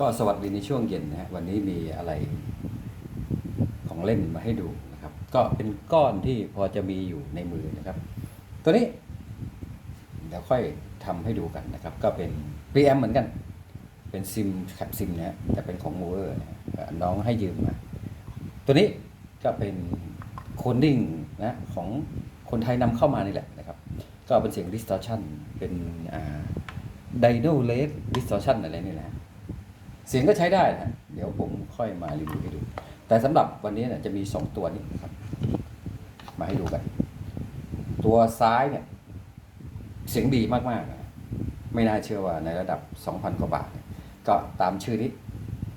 ก็สวัสดีในช่วงเย็นนะฮะวันนี้มีอะไรของเล่นมาให้ดูนะครับ ก็เป็นก้อนที่พอจะมีอยู่ในมือนะครับ ตัวนี้ เดี๋ยวค่อยทำให้ดูกันนะครับ ก็เป็น preamp เหมือนกัน เป็นซิมแคปซิมนะฮะแต่เป็นของ m o v e r นะฮะน้องให้ยืมมา ตัวนี้ก็เป็นโคดดิ้งนะของคนไทยนำเข้ามานี่แหละนะครับ ก็เป็นเสียง distortion เป็นอ่า dino led distortion อะไรนี่แหละ เสียงก็ใช้ได้นะเดี๋ยวผมค่อยมารีวิวให้ดู แต่สำหรับวันนี้เนี่ยจะมี 2 ตัวนี้ครับ มาให้ดูกัน ตัวซ้ายเนี่ย เสียงดีมากๆนะไม่น่าเชื่อว่าในระดับ 2,000 กว่าบาท ก็ตามชื่อนี้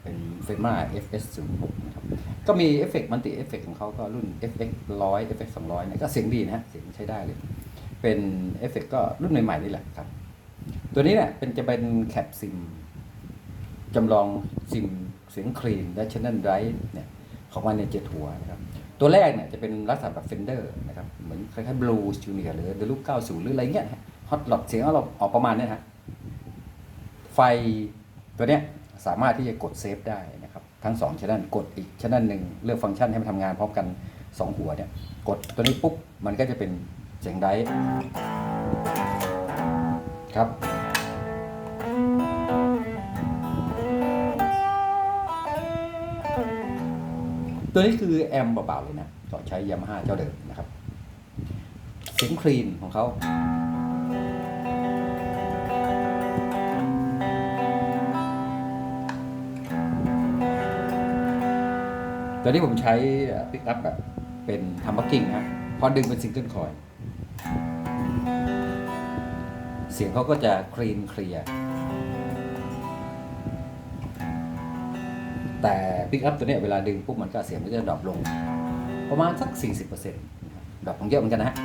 เป็น FEMA FS06 นะครับ ก็มีเอฟเฟกต์มัลติเอฟเฟกของเขาก็รุ่น FX 100 FX 200เนี่ยก็เสียงดีนะฮะเสียงใช้ได้เลย เป็นเอฟเฟกต์ก็รุ่นใหม่ๆนี่แหละครับ ตัวนี้เนี่ยเป็นจะเป็นแคปซิม จำลองซิมเสียงคลีนและชแนลไรฟ์เนี่ยของมันเนี่ยเจ็ดหัวนะครับตัวแรกเนี่ยจะเป็นลักษณะแบบเฟนเดอร์นะครับเหมือนคล้ายๆบลูส์จูเนียร์หรือเดลูก90หรืออะไรเงี้ยฮอตหลอดเสียงเราออกประมาณเนี้ยฮะไฟตัวเนี้ยสามารถที่จะกดเซฟได้นะครับทั้ง2ชแนลกดอีกชแนลหนึ่งเลือกฟังก์ชันให้มันทำงานพร้อมกัน 2 หัวเนี่ยกดตัวนี้ปุ๊บมันก็จะเป็นเสียงไดรฟ์ครับ ตัวนี้คือแอมเปล่าๆเลยนะก็ใช้ยามาฮ่าเจ้าเดิมนะครับเสียงคลีนของเขาตัวนี้ผมใช้ปิกอัพแบบเป็นทำบักกิ้งนะพอดึงเป็นซิงเกิลคอย เสียงเขาก็จะคลีนเคลียร์ แต่ปิกอัพตัวเนี้ยเวลาดึงปุ๊บมันก็เสียงมันจะดรอปลง ประมาณสัก 40%นะครับดรอปลงเยอะเหมือนกันนะฮะ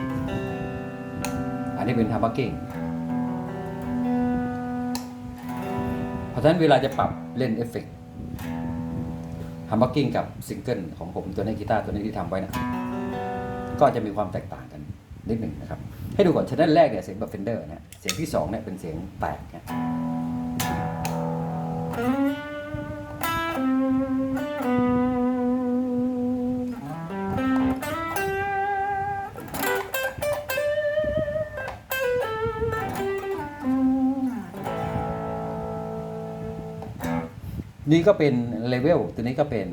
อันนี้เป็นทำบักกิ้งเพราะฉะนั้นเวลาจะปรับเล่นเอฟเฟกต์ทำบักกิ้งกับซิงเกิลของผมตัวนี้กีตาร์ตัวนี้ที่ทำไว้นะก็จะมีความแตกต่างกันนิดหนึ่งนะครับ ให้ดูก่อนชแนแรกเนี่ยเสียงแบบเฟนเดอร์นะเสียงที่สองเนี่ยเป็นเสียงแตกนะ นี่ก็เป็นเลเวลตัวนี้ก็เป็น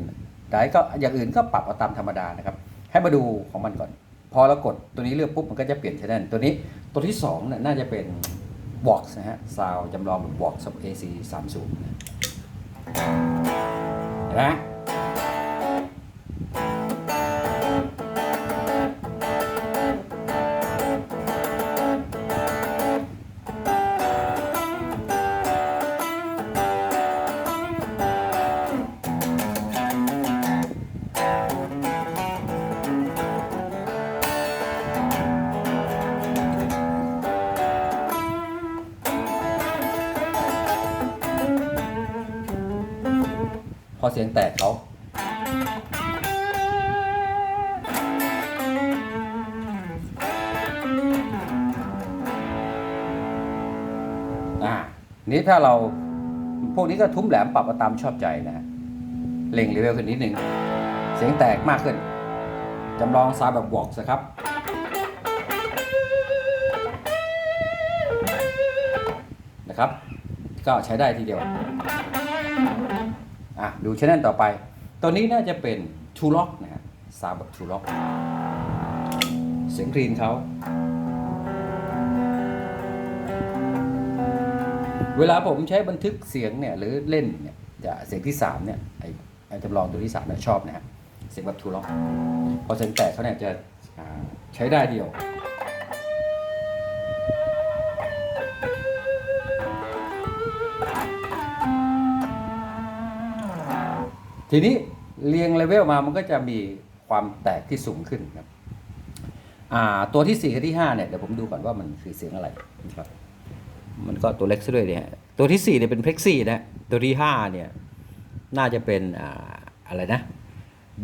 ไดก็อย่างอื่นก็ปรับเอาตามธรรมดานะครับ ให้มาดูของมันก่อน พอเรากดตัวนี้เลือกปุ๊บมันก็จะเปลี่ยนชแนลตัวนี้ตัวที่2เนี่ยน่าจะเป็น Vox นะฮะซาวจำลองแบบ Vox กับ AC 30นะ เห็นไหมพอเสียงแตกเขาอ่านี้ถ้าเราพวกนี้ก็ทุ้มแหลมปรับเอาตามชอบใจนะฮะเล่งเลเวลขึ้นนิดนึงเสียงแตกมากขึ้นจำลองซาวแบบบอกนะครับนะครับ ก็ใช้ได้ทีเดียว อะดูชแนลต่อไป ตัวนี้น่าจะเป็นทูล็อกนะฮะซาวด์แบบทูล็อกเสียงคลีนเขาเวลาผมใช้บันทึกเสียงเนี่ยหรือเล่นเนี่ยจะเสียงที่3เนี่ยไอ้ไอ้จำลองตัวที่3เนี่ยชอบนะฮะเสียงแบบทูล็อกพอเสียงแตกเขาเนี่ยจะใช้ได้เดียว ทีนี้เรียงเลเวลมามันก็จะมีความแตกที่สูงขึ้นครับตัวที่ 4 กับที่5เนี่ยเดี๋ยวผมดูก่อนว่ามันคือเสียงอะไรนะครับมันก็ตัวเล็กซะด้วยเนี่ยตัวที่4เนี่ยเป็นเพล็กซี่นะตัวที่5เนี่ยน่าจะเป็นออะไรนะ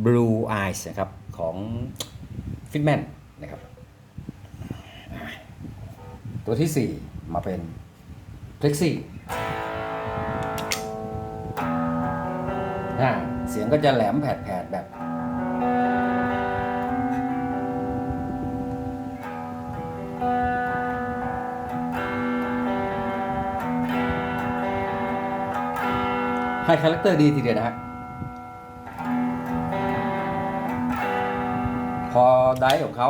Blue Eyes นะครับของ Fitman นะครับตัวที่ 4 มาเป็นเพล็กซี่อ่า เสียงก็จะแหลมแผดๆแบบ ให้คาแรคเตอร์ดีทีเดียวนะฮะพอได้ของเขา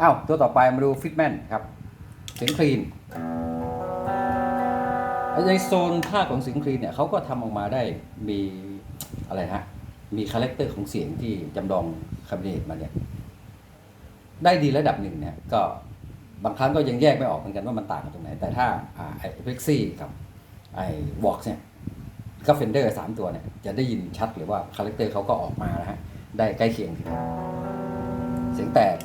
อ้าวตัวต่อไปมาดูฟิตแมนครับเสียงคลีนในโซนภาคของเสียงคลีนเนี่ยเขาก็ทำออกมาได้มีอะไรฮะมีคาแรคเตอร์ของเสียงที่จำลองคาบิเนตมาเนี่ยได้ดีระดับหนึ่งเนี่ยก็บางครั้งก็ยังแยกไม่ออกเหมือนกันว่ามันต่างกันตรงไหน แต่ถ้าไอ้เพ็กซี่กับไอ้วอกเนี่ยก็เฟนเดอร์สามตัวเนี่ยจะได้ยินชัดหรือว่าคาแรคเตอร์เขาก็ออกมานะฮะได้ใกล้เคียงทีเดียวเสียงแตก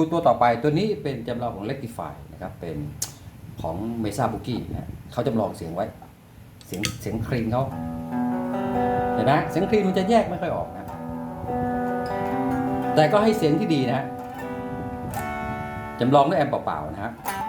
ดูตัวต่อไปตัวนี้เป็นจำลองของ Rectify นะครับเป็นของ Mesa b o o k i e นะเขาจำลองเสียงไว้ เสียงเสียงคลีนเขาเห็นไหมเสียงคลีนมันจะแยกไม่ค่อยออกนะแต่ก็ให้เสียงที่ดีนะจำลองด้วยแอมป์เปล่าๆนะฮะอ้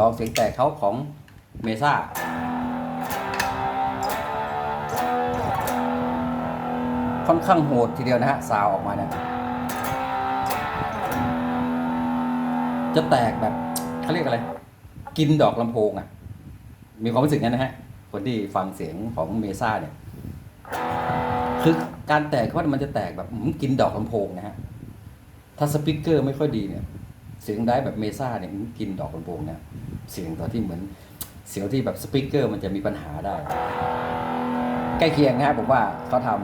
ลองเสียงแตกเขาของเมซ่าค่อนข้างโหดทีเดียวนะฮะซาวออกมาเนี่ยจะแตกแบบเขาเรียกอะไร กินดอกลำโพงอะ มีความรู้สึกงั้นนะฮะ คนที่ฟังเสียงของเมซ่าเนี่ย คือการแตกเขาว่ามันจะแตกแบบกินดอกลำโพงนะฮะ ถ้าสปีกเกอร์ไม่ค่อยดีเนี่ย เสียงได้แบบเมซ่าเนี่ยกินดอกลำโพงเนี่ยเสียงตอนที่เหมือนเสียงที่แบบสปีกเกอร์มันจะมีปัญหาได้ ใกล้เคียงนะผมว่าเขาทำ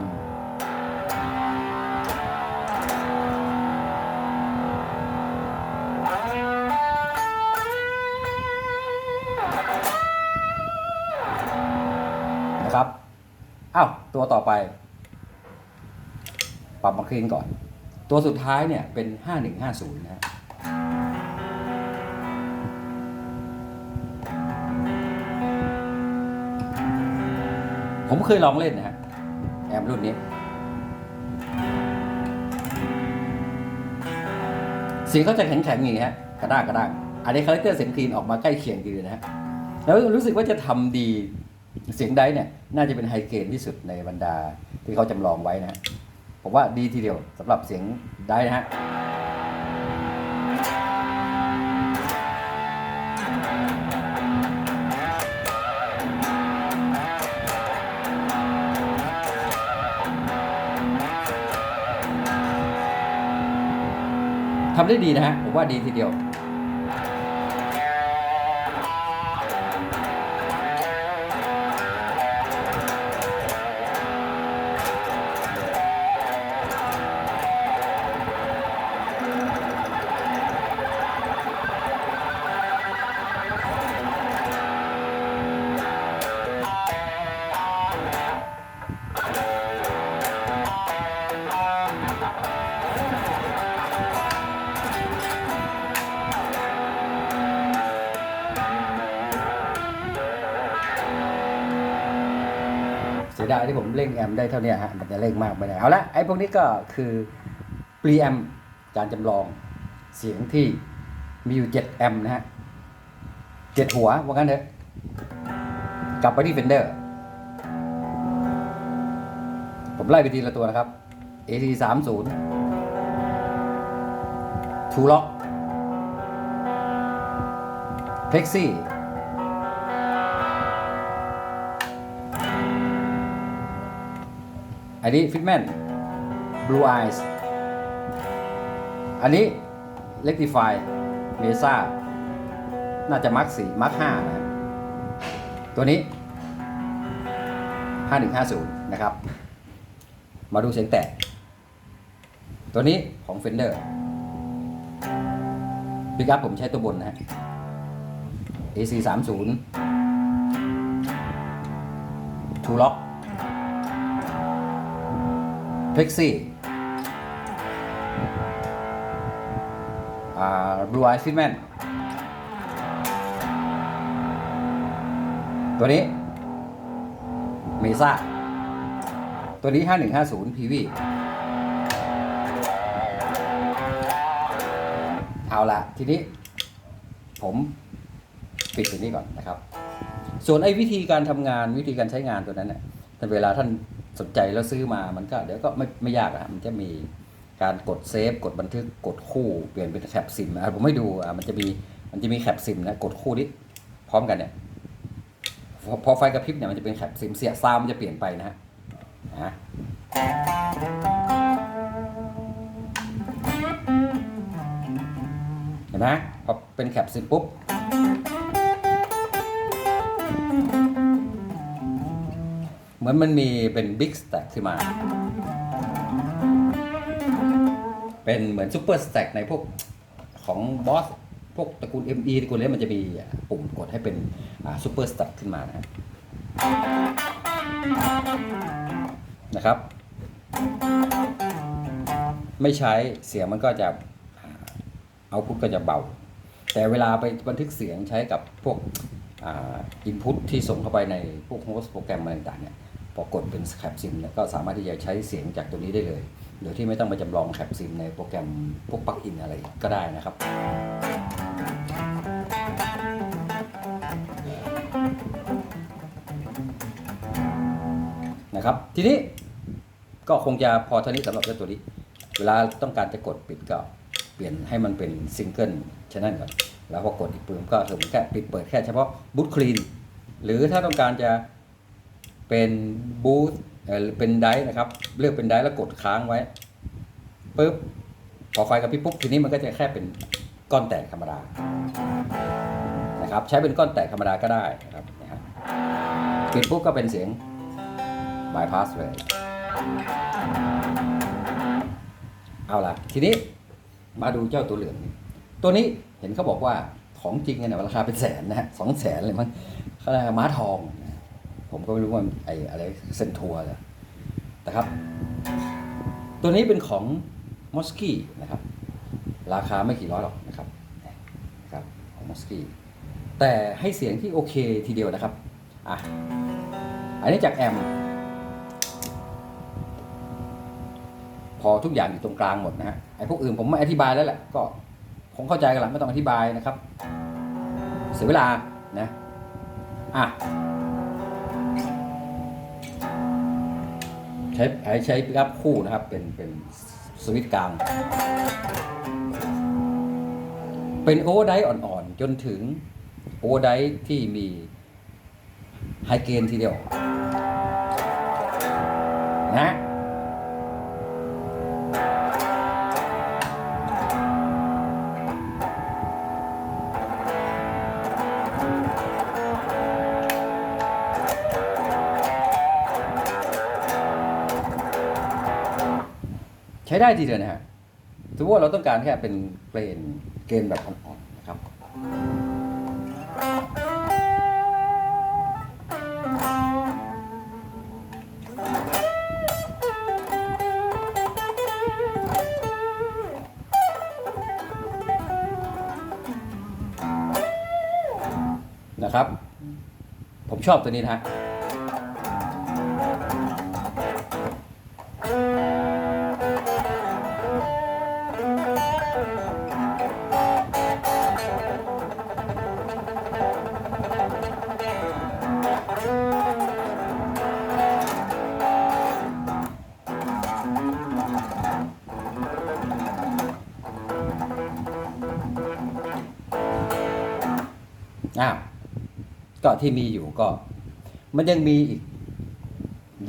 นะครับอ้าวตัวต่อไป ปรับมาคลีนก่อน ตัวสุดท้ายเนี่ยเป็น 5150 นะฮะ ผมเคยลองเล่นนะฮะแอมรุ่นนี้ เสียงเขาจะแข็งๆอย่างนี้ฮะกระด้างกระด้างอันนี้คาแรคเตอร์เสียงคลีนออกมาใกล้เคียงดีเลยนะฮะแล้วรู้สึกว่าจะทำดีเสียงได้เนี่ย น่าจะเป็นไฮเกรนที่สุดในบรรดาที่เขาจำลองไว้นะฮะผมว่าดีทีเดียวสำหรับเสียงได้นะฮะ ทำได้ดีนะฮะผมว่าดีทีเดียว ที่ผมเร่งแอมได้เท่านี้ฮะมันจะเร่งมากไม่ได้เอาละไอ้พวกนี้ก็คือปรีแอมการจำลองเสียงที่มีอยู่ 7 แอมนะฮะเจ็ดหัวว่างั้นเถอะกลับไปที่เฟนเดอร์ ผมไล่ไปทีละตัวนะครับ AT 3 0ทูล็อกเพล็กซี่ อันนี้ฟิตแมน Blue Eyes อันนี้ Rectify Mesa น่าจะมาร์คสี่มาร์คห้านะตัวนี้ 5150 นะครับ มาดูเสียงแตก ตัวนี้ของ Fender พิกัพผมใช้ตัวบนนะฮะ AC 3 0 Two Lock Plexi อ่า Blue Eye Fitman ตัวนี้ เมซ่า ตัวนี้ 5150 PV เอาละทีนี้ ผมปิดตัวนี้ก่อนนะครับ ส่วนไอ้วิธีการทำงานวิธีการใช้งานตัวนั้นเนี่ยแต่เวลาท่าน สนใจแล้วซื้อมามันก็เดี๋ยวก็ไม่ไม่ยากอะมันจะมีการกดเซฟกดบันทึกกดคู่เปลี่ยนเป็นแคปซิมอะผมไม่ดูอะมันจะมีมันจะมีแคปซิมนะกดคู่นี้พร้อมกันเนี่ยพอไฟกระพริบเนี่ยมันจะเป็นแคปซิมเสียซาวมันจะเปลี่ยนไปนะฮะนะเห็นไหมพอเป็นแคปซิมปุ๊บ เหมือนมันมีเป็นบิ๊กสแต็กขึ้นมา เป็นเหมือนซูเปอร์สแต็กในพวกของบอสพวกตระกูล ME ตระกูลนี้มันจะมีปุ่มกดให้เป็นซูเปอร์สแต็กขึ้นมานะนะครับ ไม่ใช้เสียงมันก็จะเอาพุทก็จะเบา แต่เวลาไปบันทึกเสียงใช้กับพวกอินพุตที่ส่งเข้าไปในพวกโฮสต์โปรแกรมอะไรต่างเนี่ย พอกดเป็นแคปซิมเนี่ยก็สามารถที่จะใช้เสียงจากตัวนี้ได้เลย โดยที่ไม่ต้องไปจำลองแคปซิมในโปรแกรมพวกปลั๊กอินอะไรก็ได้นะครับนะครับ ทีนี้ก็คงจะพอเท่านี้สำหรับเจ้าตัวนี้ เวลาต้องการจะกดปิดก็เปลี่ยนให้มันเป็นซิงเกิลชแนลก่อน แล้วพอกดอีกปุ่มก็คือแค่ปิดเปิดแค่เฉพาะบูทคลีนหรือถ้าต้องการจะ เป็นบูทเป็นไดร์นะครับ เลือกเป็นไดร์แล้วกดค้างไว้ปุ๊บพอไฟกับพี่ปุ๊บทีนี้มันก็จะแค่เป็นก้อนแตกธรรมดานะครับ ใช้เป็นก้อนแตกธรรมดาก็ได้นะครับนะฮะปิดปุ๊บก็เป็นเสียงบายพาสเลยเอาล่ะ ทีนี้มาดูเจ้าตัวเหลืองตัวนี้เห็นเขาบอกว่าของจริงเนี่ยราคาเป็นแสนนะฮะสองแสนเลยมั้งเขาเรียกม้าทอง ผมก็ไม่รู้ว่าไอ้อะไรเซนทัวร์เลยแต่ครับ ตัวนี้เป็นของมอสกี้นะครับ ราคาไม่กี่ร้อยหรอกนะครับนะครับของมอสกี้แต่ให้เสียงที่โอเคทีเดียวนะครับอะอันนี้จากแอมพอทุกอย่างอยู่ตรงกลางหมดนะฮะไอ้พวกอื่นผมไม่อธิบายแล้วแหละก็คงเข้าใจกันละไม่ต้องอธิบายนะครับ เสียเวลานะอะ ใช้ใช้ปิกอับคู่นะครับ เป็นเป็นสวิตช์กลาง เป็นโอเวอร์ไดอ่อนๆ จนถึงโอเวอร์ไดที่มีไฮเกนทีเดียวนะ ช้ได้ทีเดียวนะฮะสมมติว่าเราต้องการแค่เป็นเกรนเกรนแบบอ่อนๆนะครับ นะครับ ผมชอบตัวนี้นะฮะ อ้าวก็ที่มีอยู่ก็ มันยังมีอีก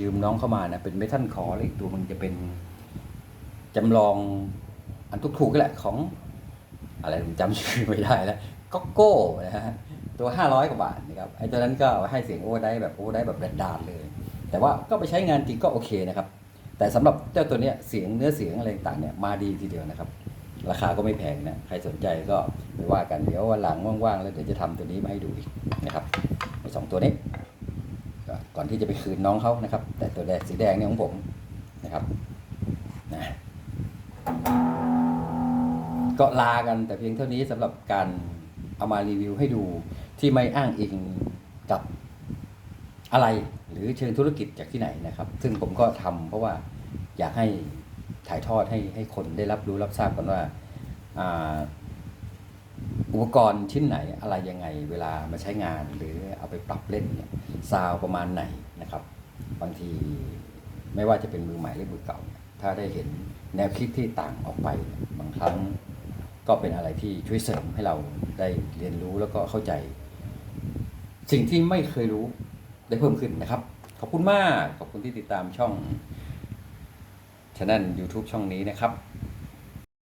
ยืมน้องเข้ามานะ เป็นเมทัลคอร์แล้วอีกตัวมันจะเป็นจำลองอันทุกถูกก็แหละของ อะไรผมจำชื่อไม่ได้แล้วก็โก้นะฮะตัว 500 กว่าบาทนะครับไอ้ตัวนั้นก็ให้เสียงโอเวอร์ไดร์แบบโอเวอร์ไดร์แบบดานเลย แต่ว่าก็ไปใช้งานจริงก็โอเคนะครับ แต่สำหรับเจ้าตัวเนี้ยเสียงเนื้อเสียงอะไรต่างเนี่ยมาดีทีเดียวนะครับ ราคาก็ไม่แพงนะใครสนใจก็ไปว่ากันเดี๋ยววันหลังว่างๆแล้วเดี๋ยวจะทำตัวนี้มาให้ดูอีกนะครับไอ้สองตัวนี้ก็ก่อนที่จะไปคืนน้องเขานะครับ แต่ตัวแดงสีแดงเนี่ยของผมนะครับนะก็ลากันแต่เพียงเท่านี้สำหรับการเอามารีวิวให้ดูที่ไม่อ้างอิงกับ อะไรหรือเชิงธุรกิจจากที่ไหนนะครับ ซึ่งผมก็ทำเพราะว่าอยากให้ถ่ายทอดให้ให้คนได้รับรู้รับทราบกันว่าอ่าอุปกรณ์ชิ้นไหนอะไรยังไงเวลามาใช้งานหรือเอาไปปรับเล่นเนี่ยซาวประมาณไหนนะครับ บางทีไม่ว่าจะเป็นมือใหม่หรือมือเก่า ถ้าได้เห็นแนวคิดที่ต่างออกไป บางครั้งก็เป็นอะไรที่ช่วยเสริมให้เราได้เรียนรู้แล้วก็เข้าใจ สิ่งที่ไม่เคยรู้ ได้เพิ่มขึ้นนะครับ ขอบคุณมาก ขอบคุณที่ติดตามช่องช anel YouTube ช่องนี้นะครับ